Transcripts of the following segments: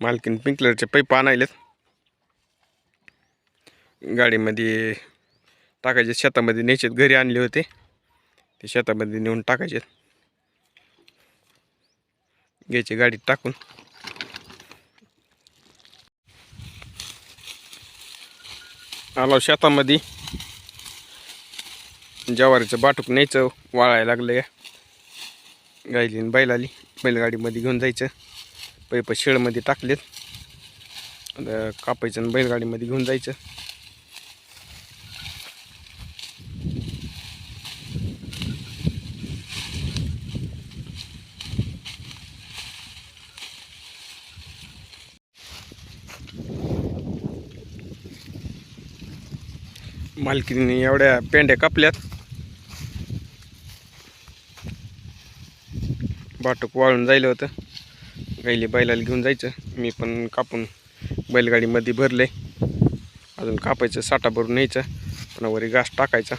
मालकीन पिंकलरचे पैप आणायलेत. गाडीमध्ये टाकायचे शेतामध्ये न्यायचे घरी आणले होते. ते शेतामध्ये नेऊन टाकायचे घ्यायचे गाडीत टाकून. आलो शेतामध्ये. ज्वारीचं बाटूक न्यायचं वाळायला लागलं गायली आणि बैल आली बैलगाडीमध्ये घेऊन जायचं. पैप शेळमध्ये टाकलेत. कापायचं आणि बैलगाडीमध्ये घेऊन जायचं. मालकीने एवढ्या पेंड्या कापल्यात. बाटक वाळून जायलं होतं. गाईले बैलाला घेऊन जायचं. मी पण कापून बैलगाडीमध्ये भरले. अजून कापायचं साठा भरून न्यायचं. पुन्हा वरी घास टाकायचा.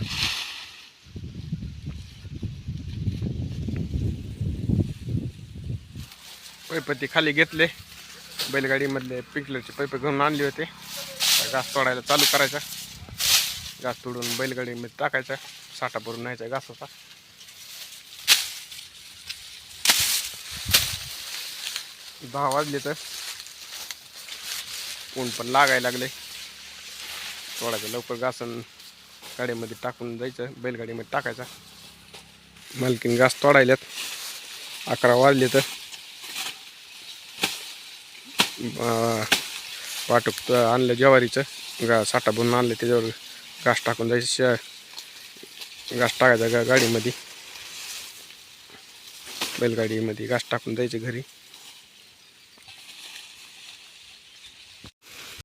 पैपती खाली घेतले. बैलगाडीमधले पिकलरचे पैप घेऊन आणले होते. घास तोडायला चालू करायचा. घास तोडून बैलगाडीमध्ये टाकायचा. साठा भरून न्यायचा घासाचा दहा वाजले तर. ऊन पण लागायला लागले थोडासा लवकर घासून गाडीमध्ये टाकून जायचं बैलगाडीमध्ये टाकायचा. मालकीन घास तोडायल्यात. अकरा वाजले तर. वाटूक आणलं ज्वारीचं. गा साठा भरून आणलं त्याच्यावर घास टाकून जायचं श घास टाकायचा गा गाडीमध्ये. बैलगाडीमध्ये घास टाकून जायचं घरी.